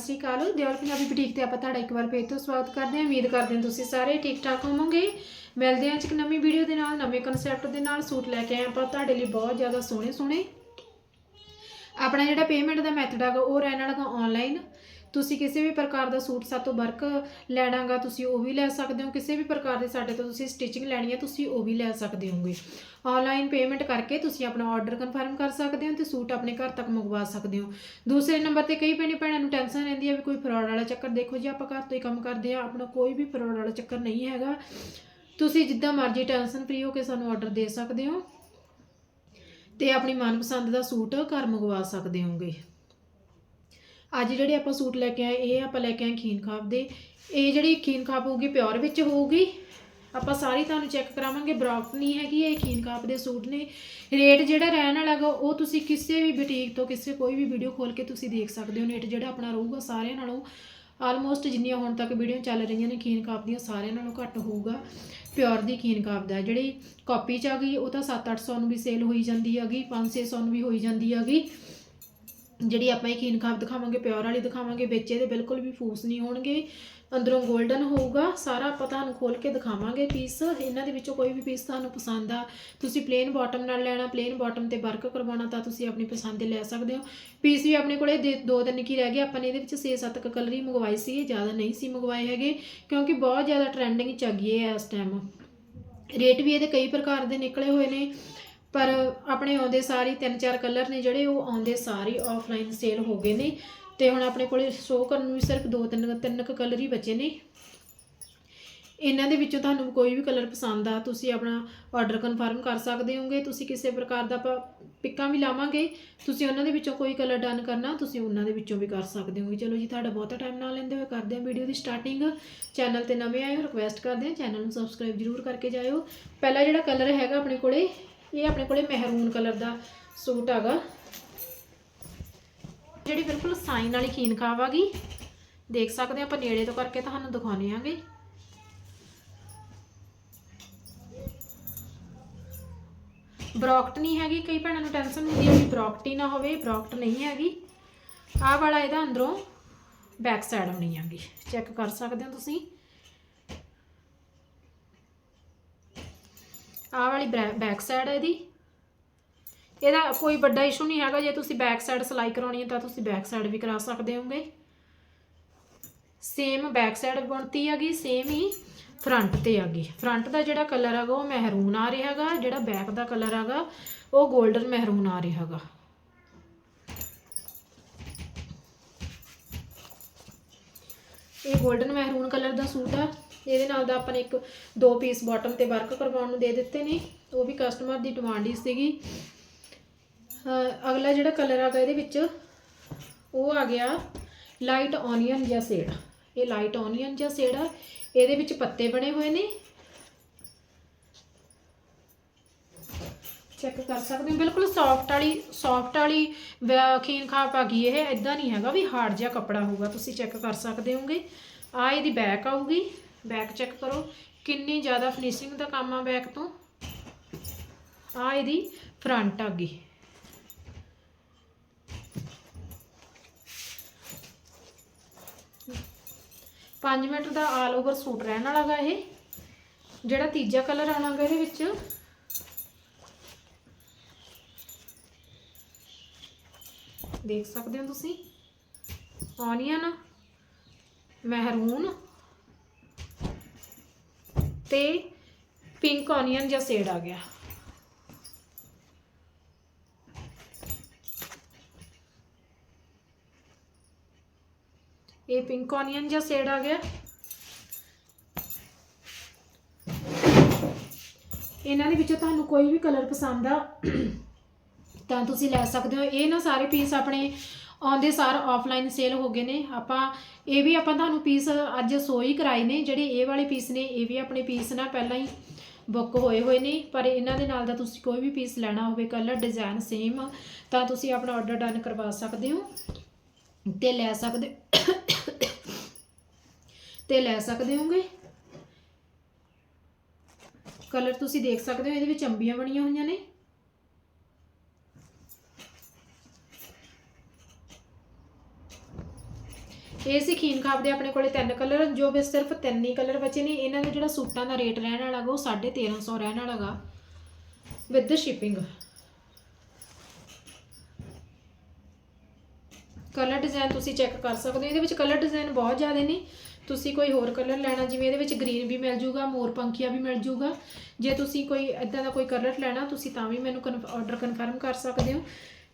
ਸ਼੍ਰੀ ਅਕਾਲ। Deol Punjabi boutique ਤੇ ਆਪਾਂ ਤੁਹਾਡਾ ਇੱਕ ਵਾਰ ਫੇਰ ਤੋਂ ਸਵਾਗਤ ਕਰਦੇ ਹਾਂ। ਉਮੀਦ ਕਰਦੇ ਹਾਂ ਤੁਸੀਂ ਸਾਰੇ ਠੀਕ ਠਾਕ ਹੋਵੋਗੇ। ਮਿਲਦੇ ਹਾਂ ਅੱਜ ਇੱਕ ਨਵੀਂ ਵੀਡੀਓ ਦੇ ਨਾਲ, ਨਵੇਂ ਕਨਸੈਪਟ ਦੇ ਨਾਲ। ਸੂਟ ਲੈ ਕੇ ਆਏ ਆਪਾਂ। ਤੁਹਾਡੇ ਲਈ ਬਹੁਤ ਜ਼ਿਆਦਾ ਸੋਹਣੇ ਸੋਹਣੇ ਆਪਣਾ ਜਿਹੜਾ ਪੇਮੈਂਟ ਦਾ ਮੈਥਡ ਹੈਗਾ ਉਹ ਰਹਿਣ ਵਾਲਾ ਆਨਲਾਈਨ ਤੁਸੀਂ ਕਿਸੇ ਵੀ ਪ੍ਰਕਾਰ ਦਾ ਸੂਟ ਸਾਤੋਂ ਵਰਕ ਲੈਣਾਗਾ, ਤੁਸੀਂ ਉਹ ਵੀ ਲੈ ਸਕਦੇ ਹੋ। ਕਿਸੇ ਵੀ ਪ੍ਰਕਾਰ ਦੇ ਸਾਡੇ ਤੋਂ ਤੁਸੀਂ ਸਟਿਚਿੰਗ ਲੈਣੀ ਹੈ, ਤੁਸੀਂ ਉਹ ਵੀ ਲੈ ਸਕਦੇ ਹੋਗੇ। ਆਨਲਾਈਨ ਪੇਮੈਂਟ ਕਰਕੇ ਤੁਸੀਂ ਆਪਣਾ ਆਰਡਰ ਕਨਫਰਮ ਕਰ ਸਕਦੇ ਹੋ ਤੇ ਸੂਟ ਆਪਣੇ ਘਰ ਤੱਕ ਮੰਗਵਾ ਸਕਦੇ ਹੋ। ਦੂਸਰੇ ਨੰਬਰ ਤੇ ਕਈ ਭੈਣੀ ਭੈਣਾਂ ਨੂੰ ਟੈਨਸ਼ਨ ਰਹਿੰਦੀ ਹੈ ਵੀ ਕੋਈ ਫਰਾਡ ਵਾਲਾ ਚੱਕਰ। ਦੇਖੋ ਜੀ, ਆਪਾਂ ਘਰ ਤੋਂ ਹੀ ਕੰਮ ਕਰਦੇ ਆ ਆਪਣਾ ਕੋਈ ਵੀ ਫਰਾਡ ਵਾਲਾ ਚੱਕਰ ਨਹੀਂ ਹੈਗਾ। ਤੁਸੀਂ ਜਿੱਦਾਂ ਮਰਜ਼ੀ ਟੈਨਸ਼ਨ ਫ੍ਰੀ ਹੋ ਕੇ ਸਾਨੂੰ ਆਰਡਰ ਦੇ ਸਕਦੇ ਹੋ ਤੇ ਆਪਣੀ ਮਨਪਸੰਦ ਦਾ ਸੂਟ ਘਰ ਮੰਗਵਾ ਸਕਦੇ ਹੋਗੇ। ਅੱਜ ਜਿਹੜੇ ਆਪਾਂ ਸੂਟ ਲੈ ਕੇ ਆਏ, ਇਹ ਆਪਾਂ ਲੈ ਕੇ ਆਏ ਖੀਨ ਖਾਪ ਦੇ। ਇਹ ਜਿਹੜੀ ਖੀਨ ਖਾਪ ਹੋਊਗੀ, ਪਿਓਰ ਵਿੱਚ ਹੋਊਗੀ। ਆਪਾਂ ਸਾਰੀ ਤੁਹਾਨੂੰ ਚੈੱਕ ਕਰਾਵਾਂਗੇ ਬ੍ਰੌਕ ਨਹੀਂ ਹੈਗੀ ਇਹ ਖੀਨ ਕਾਪ ਦੇ ਸੂਟ ਨੇ। ਰੇਟ ਜਿਹੜਾ ਰਹਿਣ ਵਾਲਾ ਹੈਗਾ ਉਹ ਤੁਸੀਂ ਕਿਸੇ ਵੀ ਬੁਟੀਕ ਤੋਂ, ਕਿਸੇ ਕੋਈ ਵੀ ਵੀਡੀਓ ਖੋਲ ਕੇ ਤੁਸੀਂ ਦੇਖ ਸਕਦੇ ਹੋ। ਰੇਟ ਜਿਹੜਾ ਆਪਣਾ ਰਹੂਗਾ ਸਾਰਿਆਂ ਨਾਲੋਂ ਆਲਮੋਸਟ ਜਿੰਨੀਆਂ ਹੁਣ ਤੱਕ ਵੀਡੀਓ ਚੱਲ ਰਹੀਆਂ ਨੇ, ਖੀਨ ਕਾਪ ਦੀਆਂ ਸਾਰਿਆਂ ਨਾਲੋਂ ਘੱਟ ਹੋਊਗਾ। ਪਿਓਰ ਦੀ ਖੀਨ ਕਾਪ ਦਾ, ਜਿਹੜੀ ਕਾਪੀ ਚ ਆ ਗਈ, ਉਹ ਤਾਂ 7-800 ਨੂੰ ਵੀ ਸੇਲ ਹੋਈ ਜਾਂਦੀ ਹੈਗੀ 5-600 ਨੂੰ ਵੀ ਹੋਈ ਜਾਂਦੀ ਹੈਗੀ। ਜਿਹੜੀ ਆਪਾਂ ਇਹ ਖੀਨ ਖਾਪ ਦਿਖਾਵਾਂਗੇ ਪਿਓਰ ਵਾਲੀ ਦਿਖਾਵਾਂਗੇ, ਵਿੱਚ ਇਹਦੇ ਬਿਲਕੁਲ ਵੀ ਫੂਸ ਨਹੀਂ ਹੋਣਗੇ, ਅੰਦਰੋਂ 골ਡਨ ਹੋਊਗਾ, ਸਾਰਾ ਆਪਾਂ ਤੁਹਾਨੂੰ ਖੋਲ ਕੇ ਦਿਖਾਵਾਂਗੇ ਪੀਸ ਇਹਨਾਂ ਦੇ ਵਿੱਚੋਂ ਕੋਈ ਵੀ ਪੀਸ ਤੁਹਾਨੂੰ ਪਸੰਦ ਆ, ਤੁਸੀਂ ਪਲੇਨ ਬਾਟਮ ਨਾਲ ਲੈਣਾ ਪਲੇਨ ਬਾਟਮ ਤੇ ਵਰਕ ਕਰਵਾਉਣਾ, ਤਾਂ ਤੁਸੀਂ ਆਪਣੀ ਪਸੰਦ ਦੇ ਲੈ ਸਕਦੇ ਹੋ। ਪੀਸ ਵੀ ਆਪਣੇ ਕੋਲੇ ਦੋ ਤਿੰਨ ਕੀ ਰਹਿ ਗਏ, ਆਪਾਂ ਨੇ ਇਹਦੇ ਵਿੱਚ 6-7 ਕ ਕਲਰ ਹੀ ਮੰਗਵਾਏ ਸੀ ਜ਼ਿਆਦਾ ਨਹੀਂ ਸੀ ਮੰਗਵਾਏ ਹੈਗੇ, ਕਿਉਂਕਿ ਬਹੁਤ ਜ਼ਿਆਦਾ ਟ੍ਰੈਂਡਿੰਗ ਚ ਆ ਹੈ ਇਸ ਟਾਈਮ ਰੇਟ ਵੀ ਇਹਦੇ ਕਈ ਪ੍ਰਕਾਰ ਦੇ ਨਿਕਲੇ ਹੋਏ ਨੇ। ਪਰ ਆਪਣੇ ਆਉਂਦੇ ਸਾਰੇ ਤਿੰਨ ਚਾਰ ਕਲਰ ਨੇ ਜਿਹੜੇ, ਉਹ ਆਉਂਦੇ ਸਾਰੇ ਆਫਲਾਈਨ ਸੇਲ ਹੋ ਗਏ ਨੇ। ਤੇ ਹੁਣ ਆਪਣੇ ਕੋਲੇ ਸ਼ੋਅ ਕਰਨ ਨੂੰ ਵੀ ਸਿਰਫ ਦੋ ਤਿੰਨ ਤਿੰਨ ਕੁ ਕਲਰ ਹੀ ਬਚੇ ਨੇ। ਇਹਨਾਂ ਦੇ ਵਿੱਚੋਂ ਤੁਹਾਨੂੰ ਕੋਈ ਵੀ ਕਲਰ ਪਸੰਦ ਆ, ਤੁਸੀਂ ਆਪਣਾ ਆਰਡਰ ਕਨਫਰਮ ਕਰ ਸਕਦੇ ਹੋਗੇ। ਤੁਸੀਂ ਕਿਸੇ ਪ੍ਰਕਾਰ ਦਾ ਆਪਾਂ ਪਿੱਕਾਂ ਵੀ ਲਾਵਾਂਗੇ। ਤੁਸੀਂ ਉਹਨਾਂ ਦੇ ਵਿੱਚੋਂ ਕੋਈ ਕਲਰ ਡਨ ਕਰਨਾ, ਤੁਸੀਂ ਉਹਨਾਂ ਦੇ ਵਿੱਚੋਂ ਵੀ ਕਰ ਸਕਦੇ ਹੋਗੇ। ਚਲੋ ਜੀ, ਤੁਹਾਡਾ ਬਹੁਤਾ ਟਾਈਮ ਨਾ ਲੈਂਦੇ ਹੋਏ ਕਰਦੇ ਹਾਂ ਵੀਡੀਓ ਦੀ ਸਟਾਰਟਿੰਗ ਚੈਨਲ ਤੇ ਨਵੇਂ ਆਏ ਹੋ ਰਿਕਵੈਸਟ ਕਰਦੇ ਹਾਂ ਚੈਨਲ ਨੂੰ ਸਬਸਕ੍ਰਾਈਬ ਜਰੂਰ ਕਰਕੇ ਜਾਇਓ। ਪਹਿਲਾ ਜਿਹੜਾ ਕਲਰ ਹੈਗਾ ਆਪਣੇ ਕੋਲੇ ਇਹ ਆਪਣੇ ਕੋਲੇ ਮਹਿਰੂਨ ਕਲਰ ਦਾ ਸੂਟ ਹੈਗਾ। ਜਿਹੜੀ ਬਿਲਕੁਲ ਸਾਈਨ ਵਾਲੀ ਖੀਨ ਖਾਵ ਆਗੀ ਦੇਖ ਸਕਦੇ ਹਾਂ ਆਪਾਂ, ਨੇੜੇ ਤੋਂ ਕਰਕੇ ਤੁਹਾਨੂੰ ਦਿਖਾਉਣੇ ਆਂਗੇ ਬ੍ਰੌਕਟ ਨਹੀਂ ਹੈਗੀ, ਕਈ ਭੈਣਾਂ ਨੂੰ ਟੈਨਸ਼ਨ ਹੁੰਦੀ ਹੈ ਵੀ ਬ੍ਰੌਕਟ ਹੀ ਨਾ ਹੋਵੇ, ਬ੍ਰੌਕਟ ਨਹੀਂ ਹੈਗੀ। ਆਹ ਵਾਲਾ ਇਹਦਾ ਅੰਦਰੋਂ ਬੈਕ ਸਾਈਡ ਆਉਣੀ ਹੈਗੀ। ਚੈੱਕ ਕਰ ਸਕਦੇ ਹੋ ਤੁਸੀਂ। ਆਹ ਵਾਲੀ ਬੈਕ ਸਾਈਡ ਹੈ ਇਹਦੀ। ਇਹਦਾ ਕੋਈ ਵੱਡਾ ਇਸ਼ੂ ਨਹੀਂ ਹੈਗਾ, ਜੇ ਤੁਸੀਂ ਬੈਕ ਸਾਈਡ ਸਿਲਾਈ ਕਰਾਉਣੀ ਹੈ ਤਾਂ ਤੁਸੀਂ ਬੈਕ ਸਾਈਡ ਵੀ ਕਰਾ ਸਕਦੇ ਹੋਗੇ। ਸੇਮ ਬੈਕ ਸਾਈਡ ਬਣਤੀ ਹੈਗੀ ਸੇਮ ਹੀ ਫਰੰਟ ਤੇ ਹੈਗੀ। ਫਰੰਟ ਦਾ ਜਿਹੜਾ ਕਲਰ ਹੈਗਾ, ਉਹ ਮਹਿਰੂਨ ਆ ਰਿਹਾ ਹੈਗਾ, ਜਿਹੜਾ ਬੈਕ ਦਾ ਕਲਰ ਹੈਗਾ, ਉਹ 골ਡਨ ਮਹਿਰੂਨ ਆ ਰਿਹਾ ਹੈਗਾ। ਇਹ 골ਡਨ ਮਹਿਰੂਨ ਕਲਰ ਦਾ ਸੂਟ ਆ। ਇਹਦੇ ਨਾਲ ਦਾ ਆਪਾਂ ਨੇ ਇੱਕ ਦੋ ਪੀਸ ਬਾਟਮ ਤੇ ਵਰਕ ਕਰਵਾਉਣ ਨੂੰ ਦੇ ਦਿੱਤੇ ਨੇ। ਉਹ ਵੀ ਕਸਟਮਰ ਦੀ ਡਿਮਾਂਡ ਹੀ ਸੀਗੀ। ਅਗਲਾ ਜਿਹੜਾ ਕਲਰ ਆਗਾ ਇਹਦੇ ਵਿੱਚ, ਉਹ ਆ ਗਿਆ ਲਾਈਟ ਔਨੀਅਨ ਜਾਂ ਸ਼ੇਡ ਇਹ ਲਾਈਟ ਔਨੀਅਨ ਜਾਂ ਸ਼ੇਡ ਆ। ਇਹਦੇ ਵਿੱਚ ਪੱਤੇ ਬਣੇ ਹੋਏ ਨੇ। ਚੈੱਕ ਕਰ ਸਕਦੇ ਹੋ। ਬਿਲਕੁਲ ਸੌਫਟ ਵਾਲੀ ਸੌਫਟ ਵਾਲੀ ਵ- ਖੀਨ ਖਾਪ ਆ ਗਈ ਇਹ। ਇਦਾਂ ਨਹੀਂ ਹੈਗਾ ਵੀ ਹਾਰਡ ਜਿਹਾ ਕੱਪੜਾ ਹੋਊਗਾ। ਤੁਸੀਂ ਚੈੱਕ ਕਰ ਸਕਦੇ ਹੋਗੇ। ਆ ਇਹਦੀ ਬੈਕ ਆਊਗੀ। ਬੈਕ ਚੈੱਕ ਕਰੋ। ਕਿੰਨੀ ਜ਼ਿਆਦਾ ਫਿਨਿਸ਼ਿੰਗ ਦਾ ਕੰਮ ਆ ਬੈਕ ਤੋਂ? ਆ ਇਹਦੀ ਫਰੰਟ ਆ ਗਈ ਪੰਜ ਮੀਟਰ ਦਾ ਆਲ ਓਵਰ ਸੂਟ ਰਹਿਣ ਵਾਲਾ ਗਾ ਇਹ। ਜਿਹੜਾ ਤੀਜਾ ਕਲਰ ਆਉਣਾਗਾ ਇਹਦੇ ਵਿੱਚ। ਦੇਖ ਸਕਦੇ ਹੋ ਤੁਸੀਂ? ਔਨੀਅਨ ਮਹਿਰੂਨ। ਤੇ ਪਿੰਕ ਔਨੀਅਨ ਜਾਂ ਸ਼ੇਡ ਆ ਗਿਆ। ਇਹ ਪਿੰਕ ਔਨੀਅਨ ਜਾਂ ਸ਼ੇਡ ਆ ਗਿਆ। ਇਹਨਾਂ ਦੇ ਵਿੱਚੋਂ ਤੁਹਾਨੂੰ ਕੋਈ ਵੀ ਕਲਰ ਪਸੰਦ ਆ, ਤਾਂ ਤੁਸੀਂ ਲੈ ਸਕਦੇ ਹੋ। ਇਹ ਨਾ ਸਾਰੇ ਪੀਸ ਆਪਣੇ ਆਉਂਦੇ ਸਾਰ ਆਫਲਾਈਨ ਸੇਲ ਹੋ ਗਏ ਨੇ। ਆਪਾਂ ਇਹ ਵੀ ਆਪਾਂ ਤੁਹਾਨੂੰ ਪੀਸ ਅੱਜ ਸੋਈ ਕਰਾਏ ਨੇ। ਜਿਹੜੇ ਇਹ ਵਾਲੇ ਪੀਸ ਨੇ, ਇਹ ਵੀ ਆਪਣੇ ਪੀਸ ਨਾ ਪਹਿਲਾਂ ਹੀ ਬੁੱਕ ਹੋਏ ਹੋਏ ਨੇ। ਪਰ ਇਹਨਾਂ ਦੇ ਨਾਲ ਦਾ ਤੁਸੀਂ ਕੋਈ ਵੀ ਪੀਸ ਲੈਣਾ ਹੋਵੇ ਕਲਰ ਡਿਜ਼ਾਈਨ ਸੇਮ ਤਾਂ ਤੁਸੀਂ ਆਪਣਾ ਆਰਡਰ ਡਨ ਕਰਵਾ ਸਕਦੇ ਹੋ ਤੇ ਲੈ ਸਕਦੇ ਤੇ ਲੈ ਸਕਦੇ ਹੋਗੇ। ਕਲਰ ਤੁਸੀਂ ਦੇਖ ਸਕਦੇ ਹੋ, ਇਹਦੇ ਵਿੱਚ ਅੰਬੀਆਂ ਬਣੀਆਂ ਹੋਈਆਂ ਨੇ। ਇਹ ਸੀ ਖੀਨ ਖਾਬ ਦੇ ਆਪਣੇ ਕੋਲੇ ਤਿੰਨ ਕਲਰ, ਜੋ ਵੀ ਸਿਰਫ ਤਿੰਨ ਹੀ ਕਲਰ ਬਚੇ ਨੇ। ਇਹਨਾਂ ਦਾ ਜਿਹੜਾ ਸੂਟਾਂ ਦਾ ਰੇਟ ਰਹਿਣ ਵਾਲਾ ਗਾ, ਉਹ 1350 ਰਹਿਣ ਵਾਲਾ ਗਾ ਵਿਦ ਸ਼ਿਪਿੰਗ ਕਲਰ ਡਿਜ਼ਾਈਨ ਤੁਸੀਂ ਚੈੱਕ ਕਰ ਸਕਦੇ ਹੋ। ਇਹਦੇ ਵਿੱਚ ਕਲਰ ਡਿਜ਼ਾਈਨ ਬਹੁਤ ਜ਼ਿਆਦਾ ਨੇ। ਤੁਸੀਂ ਕੋਈ ਹੋਰ ਕਲਰ ਲੈਣਾ, ਜਿਵੇਂ ਇਹਦੇ ਵਿੱਚ ਗ੍ਰੀਨ ਵੀ ਮਿਲ ਜੂਗਾ, ਮੋਰ ਪੰਖੀਆ ਵੀ ਮਿਲ ਜੂਗਾ। ਜੇ ਤੁਸੀਂ ਕੋਈ ਇਦਾਂ ਦਾ ਕੋਈ ਕਲਰ ਲੈਣਾ, ਤੁਸੀਂ ਤਾਂ ਵੀ ਮੈਨੂੰ ਆਰਡਰ ਕਨਫਰਮ ਕਰ ਸਕਦੇ ਹੋ।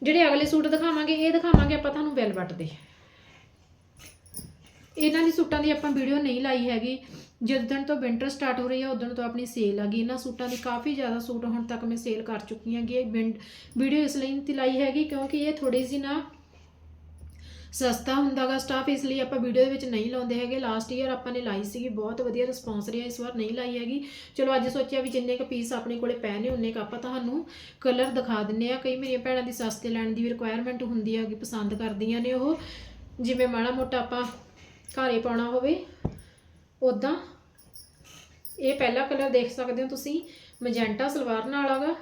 ਜਿਹੜੇ ਅਗਲੇ ਸੂਟ ਦਿਖਾਵਾਂਗੇ, ਇਹ ਦਿਖਾਵਾਂਗੇ, ਆਪਾਂ ਤੁਹਾਨੂੰ ਵੈਲਵਟ ਦੇ ਇਹਨਾਂ ਦੀ ਸੂਟਾਂ ਦੀ ਆਪਾਂ ਵੀਡੀਓ ਨਹੀਂ ਲਾਈ ਹੈਗੀ। ਜਦੋਂ ਤੋਂ ਵਿੰਟਰ ਸਟਾਰਟ ਹੋ ਰਹੀ ਹੈ ਉਦੋਂ ਤੋਂ ਆਪਣੀ ਸੇਲ ਆ ਗਈ। ਇਹਨਾਂ ਸੂਟਾਂ ਦੀ ਕਾਫੀ ਜ਼ਿਆਦਾ ਸੂਟ ਹੁਣ ਤੱਕ ਮੈਂ ਸੇਲ ਕਰ ਚੁੱਕੀ ਹੈਗੀ ਵੀਡੀਓ ਇਸ ਲਈ ਨਹੀਂ ਲਾਈ ਹੈਗੀ ਕਿਉਂਕਿ ਇਹ ਥੋੜੀ ਜਿਹੀ ਨਾ ਸਸਤਾ ਹੁੰਦਾਗਾ ਸਟਾਫ ਇਸ ਲਈ ਆਪਾਂ ਵੀਡੀਓ ਦੇ ਵਿੱਚ ਨਹੀਂ ਲਾਉਂਦੇ ਹੈਗੇ। ਲਾਸਟ ਈਅਰ ਆਪਾਂ ਨੇ ਲਾਈ ਸੀਗੀ, ਬਹੁਤ ਵਧੀਆ ਰਿਸਪੌਂਸ ਰਿਹਾ। ਇਸ ਵਾਰ ਨਹੀਂ ਲਾਈ ਹੈਗੀ। ਚਲੋ ਅੱਜ ਸੋਚਿਆ ਵੀ ਜਿੰਨੇ ਕ ਪੀਸ ਆਪਣੇ ਕੋਲੇ ਪਏ ਨੇ, ਉਨੇ ਕ ਆਪਾਂ ਤੁਹਾਨੂੰ ਕਲਰ ਦਿਖਾ ਦਿੰਨੇ ਆ। ਕਈ ਮੇਰੀਆਂ ਭੈਣਾਂ ਦੀ ਸਸਤੇ ਲੈਣ ਦੀ ਵੀ ਰਿਕੁਆਇਰਮੈਂਟ ਹੁੰਦੀ ਹੈਗੀ, ਪਸੰਦ ਕਰਦੀਆਂ ਨੇ ਉਹ। ਜਿਵੇਂ ਮਾੜਾ ਮੋਟਾ ਆਪਾਂ ਘਰੇ ਪਾਉਣਾ ਹੋਵੇ ਉਦਾਂ ਇਹ ਪਹਿਲਾ ਕਲਰ ਦੇਖ ਸਕਦੇ ਹੋ ਤੁਸੀਂ, ਮੈਜੈਂਟਾ ਸਲਵਾਰ ਨਾਲ ਆਗਾ।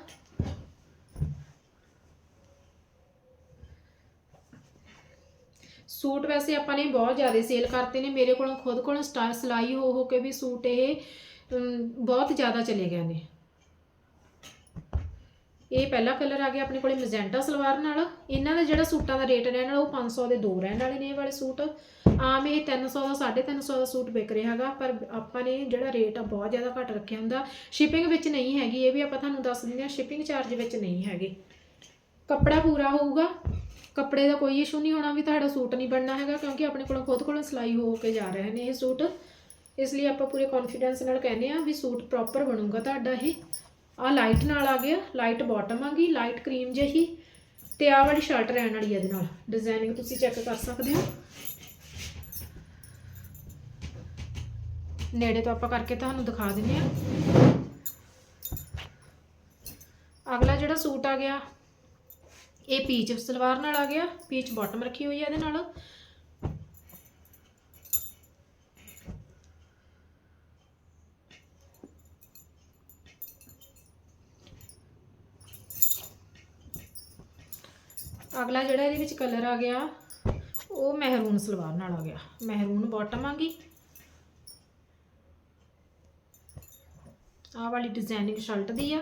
ਸੂਟ ਵੈਸੇ ਆਪਾਂ ਨੇ ਬਹੁਤ ਜ਼ਿਆਦਾ ਸੇਲ ਕਰਤੇ ਨੇ, ਮੇਰੇ ਕੋਲੋਂ ਖੁਦ ਕੋਲੋਂ ਸਟਾ, ਸਿਲਾਈ ਹੋ ਹੋ ਕੇ ਵੀ ਸੂਟ ਇਹ ਬਹੁਤ ਜ਼ਿਆਦਾ ਚਲੇ ਗਏ ਨੇ। ਇਹ ਪਹਿਲਾ ਕਲਰ ਆ ਗਿਆ ਆਪਣੇ ਕੋਲੇ ਮੈਜੈਂਟਾ ਸਲਵਾਰ ਨਾਲ। ਇਹਨਾਂ ਦਾ ਜਿਹੜਾ ਸੂਟਾਂ ਦਾ ਰੇਟ ਰਹਿਣ ਵਾਲਾ ਉਹ 500 ਦੇ ਦੋ ਰਹਿਣ ਵਾਲੇ ਨੇ ਇਹ ਵਾਲੇ ਸੂਟ। ਆਮ ਇਹ 300 ਦਾ 350 ਦਾ ਸੂਟ ਵਿਕ ਰਿਹਾ ਹੈਗਾ, ਪਰ ਆਪਾਂ ਨੇ ਜਿਹੜਾ ਰੇਟ ਆ ਬਹੁਤ ਜ਼ਿਆਦਾ ਘੱਟ ਰੱਖਿਆ ਹੁੰਦਾ। ਸ਼ਿਪਿੰਗ ਵਿੱਚ ਨਹੀਂ ਹੈਗੀ, ਇਹ ਵੀ ਆਪਾਂ ਤੁਹਾਨੂੰ ਦੱਸ ਦਿੰਦੇ ਹਾਂ ਸ਼ਿਪਿੰਗ ਚਾਰਜ ਵਿੱਚ ਨਹੀਂ ਹੈਗੇ। ਕੱਪੜਾ ਪੂਰਾ ਹੋਊਗਾ। ਕੱਪੜੇ ਦਾ ਕੋਈ ਇਸ਼ੂ ਨਹੀਂ ਹੋਣਾ ਵੀ ਤੁਹਾਡਾ ਸੂਟ ਨਹੀਂ ਬਣਨਾ ਹੈਗਾ, ਕਿਉਂਕਿ ਆਪਣੇ ਕੋਲੋਂ ਖੁਦ ਕੋਲੋਂ ਸਿਲਾਈ ਹੋ ਕੇ ਜਾ ਰਹੇ ਨੇ ਇਹ ਸੂਟ। ਇਸ ਲਈ ਆਪਾਂ ਪੂਰੇ ਕੌਨਫੀਡੈਂਸ ਨਾਲ ਕਹਿੰਦੇ ਆ ਵੀ ਸੂਟ ਪ੍ਰੋਪਰ ਬਣੂਗਾ ਤੁਹਾਡਾ ਇਹ। ਆ ਲਾਈਟ ਨਾਲ ਆ ਗਿਆ ਲਾਈਟ ਬਾਟਮ ਆ ਗਈ ਲਾਈਟ ਕਰੀਮ ਜਿਹੀ। ਤੇ ਆਹ ਵਾਲੀ ਸ਼ਰਟ ਰਹਿਣ ਵਾਲੀ ਇਹਦੇ ਨਾਲ। ਡਿਜ਼ਾਈਨਿੰਗ ਤੁਸੀਂ ਚੈੱਕ ਕਰ ਸਕਦੇ ਹੋ। ਨੇੜੇ ਤੋਂ ਆਪਾਂ ਕਰਕੇ ਤੁਹਾਨੂੰ ਦਿਖਾ ਦਿੰਨੇ ਆ ਅਗਲਾ ਜਿਹੜਾ ਸੂਟ ਆ ਗਿਆ, ਇਹ ਪੀਚ ਸਲਵਾਰ ਨਾਲ ਆ ਗਿਆ। ਪੀਚ ਬਾਟਮ ਰੱਖੀ ਹੋਈ ਹੈ ਇਹਦੇ ਨਾਲ। ਅਗਲਾ ਜਿਹੜਾ ਇਹਦੇ ਵਿੱਚ ਕਲਰ ਆ ਗਿਆ, ਉਹ ਮਹਿਰੂਨ ਸਲਵਾਰ ਨਾਲ ਆ ਗਿਆ। ਮਹਿਰੂਨ ਬਾਟਮ ਆ ਗਈ। ਆਹ ਵਾਲੀ ਡਿਜ਼ਾਈਨਿੰਗ ਸ਼ਰਟ ਦੀ ਆ।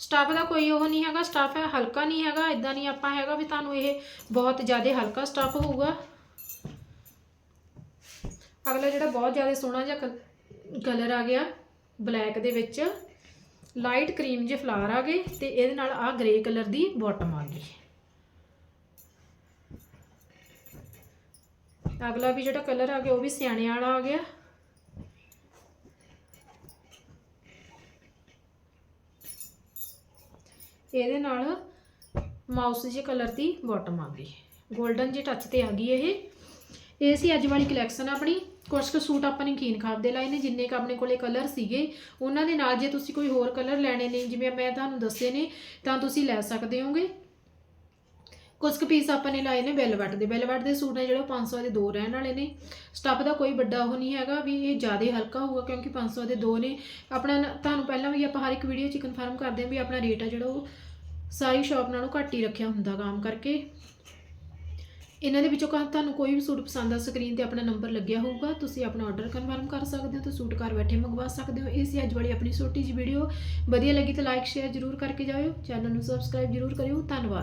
ਸਟਾਫ ਦਾ ਕੋਈ ਉਹ ਨਹੀਂ ਹੈਗਾ ਸਟਾਫ ਹੈ, ਹਲਕਾ ਨਹੀਂ ਹੈਗਾ ਇਦਾਂ ਨਹੀਂ ਆਪਾਂ ਹੈਗਾ ਵੀ ਤੁਹਾਨੂੰ ਇਹ ਬਹੁਤ ਜ਼ਿਆਦਾ ਹਲਕਾ ਸਟਾਫ ਹੋਊਗਾ। ਅਗਲਾ ਜਿਹੜਾ ਬਹੁਤ ਜ਼ਿਆਦਾ ਸੋਹਣਾ ਜਿਹਾ ਕਲਰ ਆ ਗਿਆ ਬਲੈਕ ਦੇ ਵਿੱਚ। ਲਾਈਟ ਕਰੀਮ ਜਿਹੇ ਫਲਾਰ ਆ ਗਏ ਤੇ ਇਹਦੇ ਨਾਲ ਆ ਗ੍ਰੇ ਕਲਰ ਦੀ ਬਾਟਮ ਆ ਗਈ। ਅਗਲਾ ਵੀ ਜਿਹੜਾ ਕਲਰ ਆ ਗਿਆ, ਉਹ ਵੀ ਸਿਆਣੇ ਵਾਲਾ ਆ ਗਿਆ। ਇਹਦੇ ਨਾਲ ਮਾਊਸ ਜਿਹੇ ਕਲਰ ਦੀ ਬਾਟਮ ਆ ਗਈ। 골ਡਨ ਜਿਹੇ ਟੱਚ ਤੇ ਆ ਗਈ ਇਹ। ਇਹ ਸੀ ਅੱਜ ਵਾਲੀ ਕਲੈਕਸ਼ਨ ਆਪਣੀ। ਕੁਝ ਕੁ ਸੂਟ ਆਪਾਂ ਨੇ ਕੀਨ ਖਾਬ ਦੇ ਲਾਏ ਨੇ, ਜਿੰਨੇ ਕ ਆਪਣੇ ਕੋਲੇ ਕਲਰ ਸੀਗੇ, ਉਹਨਾਂ ਦੇ ਨਾਲ ਜੇ ਤੁਸੀਂ ਕੋਈ ਹੋਰ ਕਲਰ ਲੈਣੇ ਨੇ, ਜਿਵੇਂ ਮੈਂ ਤੁਹਾਨੂੰ ਦੱਸੇ ਨੇ, ਤਾਂ ਤੁਸੀਂ ਲੈ ਸਕਦੇ ਹੋਗੇ। ਕੁਝ ਕੁ ਪੀਸ ਆਪਾਂ ਨੇ ਲਾਏ ਨੇ ਵੈਲਵਟ ਦੇ। ਬੈਲਵਟ ਦੇ ਸੂਟ ਨੇ ਜਿਹੜੇ ਉਹ 500 ਦੇ ਦੋ ਰਹਿਣ ਵਾਲੇ ਨੇ। ਸਟੱਫ ਦਾ ਕੋਈ ਵੱਡਾ ਉਹ ਨਹੀਂ ਹੈਗਾ ਵੀ ਇਹ ਜ਼ਿਆਦਾ ਹਲਕਾ ਹੋਊਗਾ ਕਿਉਂਕਿ 500 ਦੇ ਦੋ ਨੇ। ਆਪਣਾ ਤੁਹਾਨੂੰ ਪਹਿਲਾਂ ਵੀ ਆਪਾਂ ਹਰ ਇੱਕ ਵੀਡੀਓ 'ਚ ਕਨਫਰਮ ਕਰਦੇ ਹਾਂ ਵੀ ਆਪਣਾ ਰੇਟ ਆ ਜਿਹੜਾ ਉਹ ਸਾਰੀ ਸ਼ਾਪ ਨਾਲੋਂ ਘੱਟ ਹੀ ਰੱਖਿਆ ਹੁੰਦਾ ਕੰਮ ਕਰਕੇ। ਇਹਨਾਂ ਦੇ ਵਿੱਚੋਂ ਕਾ ਤੁਹਾਨੂੰ ਕੋਈ ਵੀ ਸੂਟ ਪਸੰਦ ਆ ਸਕਰੀਨ ਤੇ ਆਪਣਾ ਨੰਬਰ ਲੱਗਿਆ ਹੋਊਗਾ, ਤੁਸੀਂ ਆਪਣਾ ਆਰਡਰ ਕਨਫਰਮ ਕਰ ਸਕਦੇ ਹੋ ਤੇ ਸੂਟ ਘਰ ਬੈਠੇ ਮੰਗਵਾ ਸਕਦੇ ਹੋ। ਇਹ ਸੀ ਅੱਜ ਵਾਲੀ ਆਪਣੀ ਛੋਟੀ ਜਿਹੀ ਵੀਡੀਓ ਵਧੀਆ ਲੱਗੀ ਤਾਂ ਲਾਈਕ ਸ਼ੇਅਰ ਜ਼ਰੂਰ ਕਰਕੇ ਜਾਇਓ। ਚੈਨਲ ਨੂੰ ਸਬਸਕ੍ਰਾਈਬ ਜ਼ਰੂਰ ਕਰਿਓ। ਧੰਨਵਾਦ।